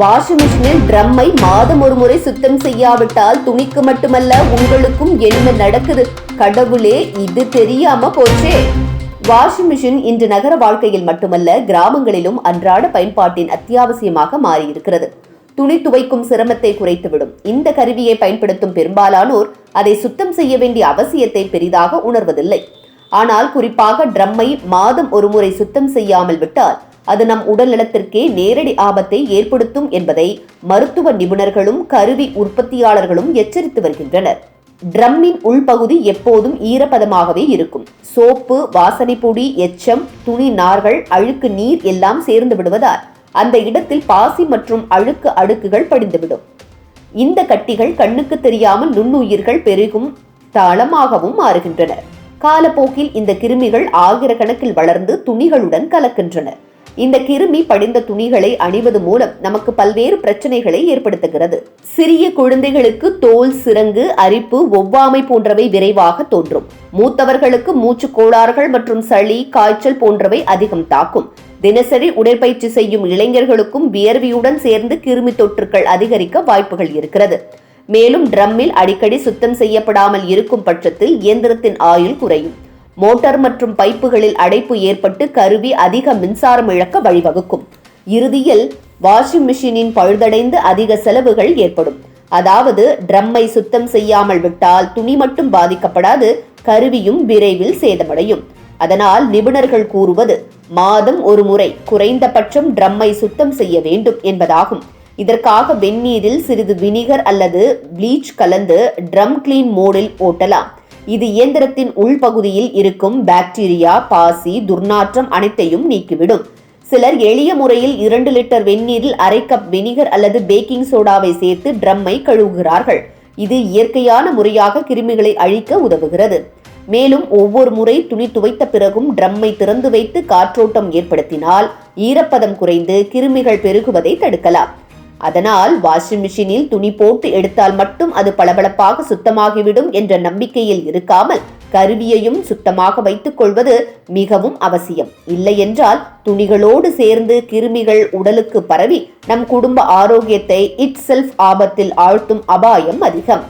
Washing மிஷினில் ட்ரம்மை மாதம் ஒரு முறை சுத்தம் செய்யாவிட்டால் துணிக்கு மட்டுமல்ல உங்களுக்கும் என்ன நடக்குது. கடவுளே இது தெரியாம போச்சே. வாஷிங் மிஷின் இன்று நகர வாழ்க்கையில் மட்டுமல்ல கிராமங்களிலும் அன்றாட பயன்பாட்டின் அத்தியாவசியமாக மாறியிருக்கிறது. துணி துவைக்கும் சிரமத்தை குறைத்துவிடும். இந்த கருவியை பயன்படுத்தும் பெரும்பாலானோர் அதை சுத்தம் செய்ய வேண்டிய அவசியத்தை பெரிதாக உணர்வதில்லை. ஆனால் குறிப்பாக ட்ரம்மை மாதம் ஒருமுறை சுத்தம் செய்யாமல் விட்டால் அது நம் உடல்நலத்திற்கே நேரடி ஆபத்தை ஏற்படுத்தும் என்பதை மருத்துவ நிபுணர்களும் கருவி உற்பத்தியாளர்களும் எச்சரித்து வருகின்றனர். ட்ரம்மின் உள்பகுதி எப்போதும் ஈரப்பதமாகவே இருக்கும். சோப்பு வாசனை பொடி எச்சம் துணி நார்கள் அழுக்கு நீர் எல்லாம் சேர்ந்து விடுவதால் அந்த இடத்தில் பாசி மற்றும் அழுக்கு அடுக்குகள் படிந்துவிடும். இந்த கட்டிகள் கண்ணுக்கு தெரியாமல் நுண்ணுயிர்கள் பெருகும் தளமாகவும் மாறுகின்றன. காலப்போக்கில் இந்த கிருமிகள் ஆயிரக்கணக்கில் வளர்ந்து துணிகளுடன் கலக்கின்றன. இந்த கிருமி படிந்த துணிகளை அணிவது மூலம் நமக்கு பல்வேறு பிரச்சனைகளை ஏற்படுத்துகிறது. சிறிய குழந்தைகளுக்கு தோல் சிரங்கு அரிப்பு ஒவ்வாமை போன்றவை விரைவாக தோன்றும். மூத்தவர்களுக்கு மூச்சு கோளாறுகள் மற்றும் சளி காய்ச்சல் போன்றவை அதிகம் தாக்கும். தினசரி உடற்பயிற்சி செய்யும் இளைஞர்களுக்கும் வியர்வியுடன் சேர்ந்து கிருமி தொற்றுக்கள் அதிகரிக்க வாய்ப்புகள் இருக்கிறது. மேலும் ட்ரம்மில் அடிக்கடி சுத்தம் செய்யப்படாமல் இருக்கும் பட்சத்தில் இயந்திரத்தின் ஆயுள் குறையும். மோட்டார் மற்றும் பைப்புகளில் அடைப்பு ஏற்பட்டு கருவி அதிக மின்சாரம் இழக்க வழிவகுக்கும். இறுதியில் வாஷிங் மிஷினின் பழுதடைந்து அதிக செலவுகள் ஏற்படும். அதாவது ட்ரம்மை சுத்தம் செய்யாமல் விட்டால் துணி மட்டும் பாதிக்கப்படாது கருவியும் விரைவில் சேதமடையும். அதனால் நிபுணர்கள் கூறுவது மாதம் ஒரு முறை குறைந்தபட்சம் ட்ரம்மை சுத்தம் செய்ய வேண்டும் என்பதாகும். இதற்காக வெந்நீரில் சிறிது வினிகர் அல்லது ப்ளீச் கலந்து ட்ரம் கிளீன் மோடில் ஓட்டலாம். இது இயந்திரத்தின் உள்பகுதியில் இருக்கும் பாக்டீரியா பாசி துர்நாற்றம் அனைத்தையும் நீக்கிவிடும். சிலர் எளிய முறையில் இரண்டு லிட்டர் வெந்நீரில் அரை கப் வினிகர் அல்லது பேக்கிங் சோடாவை சேர்த்து ட்ரம்மை கழுவுகிறார்கள். இது இயற்கையான முறையாக கிருமிகளை அழிக்க உதவுகிறது. மேலும் ஒவ்வொரு முறை துணி துவைத்த பிறகும் ட்ரம்மை திறந்து வைத்து காற்றோட்டம் ஏற்படுத்தினால் ஈரப்பதம் குறைந்து கிருமிகள் பெருகுவதை தடுக்கலாம். அதனால் வாஷிங் மிஷினில் துணி போட்டு எடுத்தால் மட்டும் அது பளபளப்பாக சுத்தமாகிவிடும் என்ற நம்பிக்கையில் இருக்காமல் கருவியையும் சுத்தமாக வைத்துக் கொள்வது மிகவும் அவசியம். இல்லையென்றால் துணிகளோடு சேர்ந்து கிருமிகள் உடலுக்கு பரவி நம் குடும்ப ஆரோக்கியத்தை இட் செல்ஃப் ஆபத்தில் ஆழ்த்தும் அபாயம் அதிகம்.